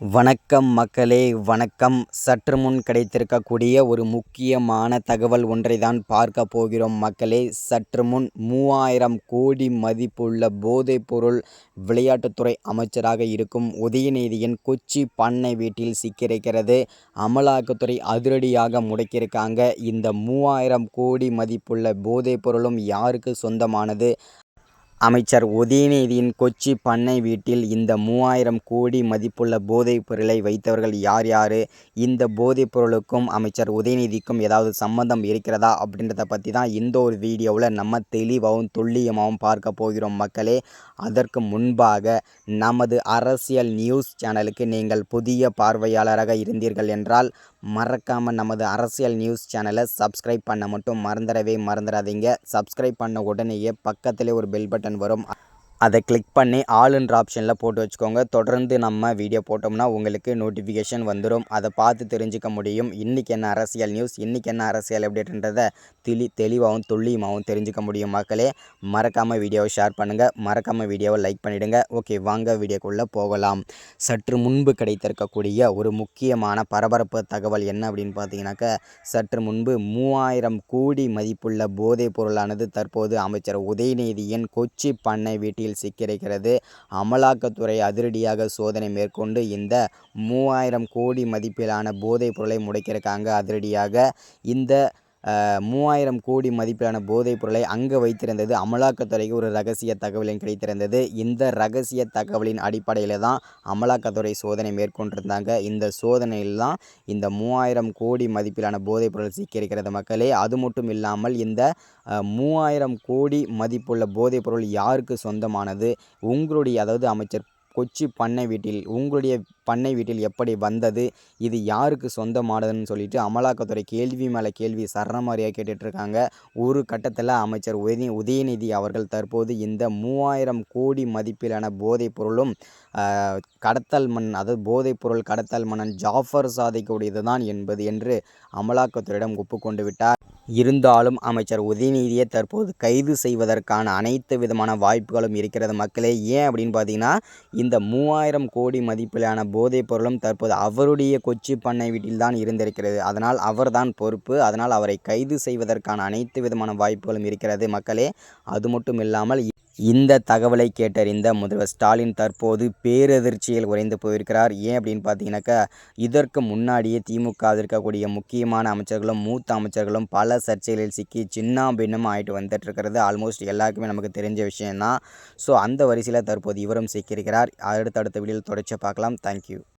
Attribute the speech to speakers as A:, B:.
A: வணக்கம் மக்களே வணக்கம். சற்று முன் கிடைத்திருக்கக்கூடிய ஒரு முக்கியமான தகவல் ஒன்றை தான் பார்க்க போகிறோம் மக்களே. சற்று முன் மூவாயிரம் கோடி மதிப்புள்ள போதைப்பொருள் விளையாட்டுத்துறை அமைச்சராக இருக்கும் உதயநிதியின் கொச்சி பண்ணை வீட்டில் சிக்கியிருக்கிறது. அமலாக்கத்துறை அதிரடியாக முடக்கியிருக்காங்க. இந்த மூவாயிரம் கோடி மதிப்புள்ள போதைப்பொருளும் யாருக்கு சொந்தமானது? அமைச்சர் உதயநிதியின் கொச்சி பண்ணை வீட்டில் இந்த மூவாயிரம் கோடி மதிப்புள்ள போதைப் பொருளை வைத்தவர்கள் யார் யார்? இந்த போதைப் பொருளுக்கும் அமைச்சர் உதயநிதிக்கும் ஏதாவது சம்மந்தம் இருக்கிறதா? அப்படின்றத பற்றி தான் இந்த ஒரு வீடியோவில் நம்ம தெளிவாகவும் துல்லியமாகவும் பார்க்க போகிறோம் மக்களே. அதற்கு முன்பாக நமது அரசியல் நியூஸ் சேனலுக்கு நீங்கள் புதிய பார்வையாளராக இருந்தீர்கள் என்றால் மறக்காமல் நமது அரசியல் நியூஸ் சேனலை சப்ஸ்கிரைப் பண்ண மட்டும் மறந்துடவே மறந்துடாதீங்க. சப்ஸ்கிரைப் பண்ண உடனேயே பக்கத்திலே ஒரு பெல் பட்டன் வரும் அதை கிளிக் பண்ணி ஆளுன்ற ஆப்ஷனில் போட்டு வச்சுக்கோங்க. தொடர்ந்து நம்ம வீடியோ போட்டோம்னா உங்களுக்கு நோட்டிஃபிகேஷன் வந்துடும் அதை பார்த்து தெரிஞ்சுக்க முடியும். இன்றைக்கி என்ன அரசியல் நியூஸ் இன்றைக்கி என்ன அரசியல் அப்படின்றத தெளி தெளிவாகவும் துல்லியமாகவும் தெரிஞ்சுக்க முடியும் மக்களே. மறக்காமல் வீடியோவை ஷேர் பண்ணுங்கள் மறக்காமல் வீடியோவை லைக் பண்ணிவிடுங்க ஓகே வாங்க வீடியோக்குள்ளே போகலாம். சற்று முன்பு கிடைத்திருக்கக்கூடிய ஒரு முக்கியமான பரபரப்பு தகவல் என்ன அப்படின்னு பார்த்தீங்கன்னாக்கா சற்று முன்பு மூவாயிரம் கோடி மதிப்புள்ள போதைப் பொருளானது தற்போது அமைச்சர் உதயநிதியின் கொச்சி பண்ணை வீட்டில் பிடியில் சிக்கியிருக்கிறது. அமலாக்கத்துறை அதிரடியாக சோதனை மேற்கொண்டு இந்த மூவாயிரம் கோடி மதிப்பிலான போதைப் பொருளை முடக்கியிருக்காங்க. அதிரடியாக இந்த மூவாயிரம் கோடி மதிப்பிலான போதைப் பொருளை அங்கே வைத்திருந்தது. அமலாக்கத்துறைக்கு ஒரு ரகசிய தகவலின் கிடைத்திருந்தது. இந்த ரகசிய தகவலின் அடிப்படையில் தான் அமலாக்கத்துறை சோதனை மேற்கொண்டிருந்தாங்க. இந்த சோதனையில் தான் இந்த மூவாயிரம் கோடி மதிப்பிலான போதைப் பொருள் சிக்கியிருக்கிறது மக்களே. அது மட்டும் இல்லாமல் இந்த மூவாயிரம் கோடி மதிப்புள்ள போதைப் பொருள் யாருக்கு சொந்தமானது? உங்களுடைய அதாவது அமைச்சர் கொச்சி பண்ணை வீட்டில் உங்களுடைய பண்ணை வீட்டில் எப்படி வந்தது? இது யாருக்கு சொந்தமானதுன்னு சொல்லிட்டு அமலாக்கத்துறை கேள்வி மேலே கேள்வி சரணமாரியாக கேட்டுட்ருக்காங்க. ஒரு கட்டத்தில் அமைச்சர் உதய உதயநிதி அவர்கள் தற்போது இந்த மூவாயிரம் கோடி மதிப்பிலான போதைப் பொருளும் கடத்தல் மண் அதாவது போதைப் பொருள் கடத்தல் மன்னன் ஜாஃபர் சாதிக்கூடியது தான் என்பது என்று அமலாக்கத்துறையிடம் ஒப்புக்கொண்டு விட்டார். இருந்தாலும் அமைச்சர் உதயநிதியை தற்போது கைது செய்வதற்கான அனைத்து விதமான வாய்ப்புகளும் இருக்கிறது மக்களே. ஏன் அப்படின்னு பார்த்தீங்கன்னா இந்த இந்த மூவாயிரம் கோடி மதிப்பிலான போதைப் பொருளும் தற்போது அவருடைய கொச்சி பண்ணை வீட்டில் தான் இருந்திருக்கிறது. அதனால் அவர்தான் பொறுப்பு. அதனால் அவரை கைது செய்வதற்கான அனைத்து விதமான வாய்ப்புகளும் இருக்கிறது மக்களே. அது மட்டும் இல்லாமல் இந்த தகவலை கேட்டறிந்த முதல்வர் ஸ்டாலின் தற்போது பேரதிர்ச்சியில் உறைந்து போயிருக்கிறார். ஏன் அப்படின்னு பார்த்தீங்கன்னாக்கா இதற்கு முன்னாடியே திமுக இருக்கக்கூடிய முக்கியமான அமைச்சர்களும் மூத்த அமைச்சர்களும் பல சர்ச்சைகளில் சிக்கி சின்ன பின்னம் ஆகிட்டு வந்துட்டு இருக்கிறது. ஆல்மோஸ்ட் எல்லாருக்குமே நமக்கு தெரிஞ்ச விஷயம்தான். ஸோ அந்த வரிசையில் தற்போது இவரும் சிக்கியிருக்கிறார். அடுத்தடுத்த வீடியோவில் தொடர்ச்சி பார்க்கலாம். தேங்க்யூ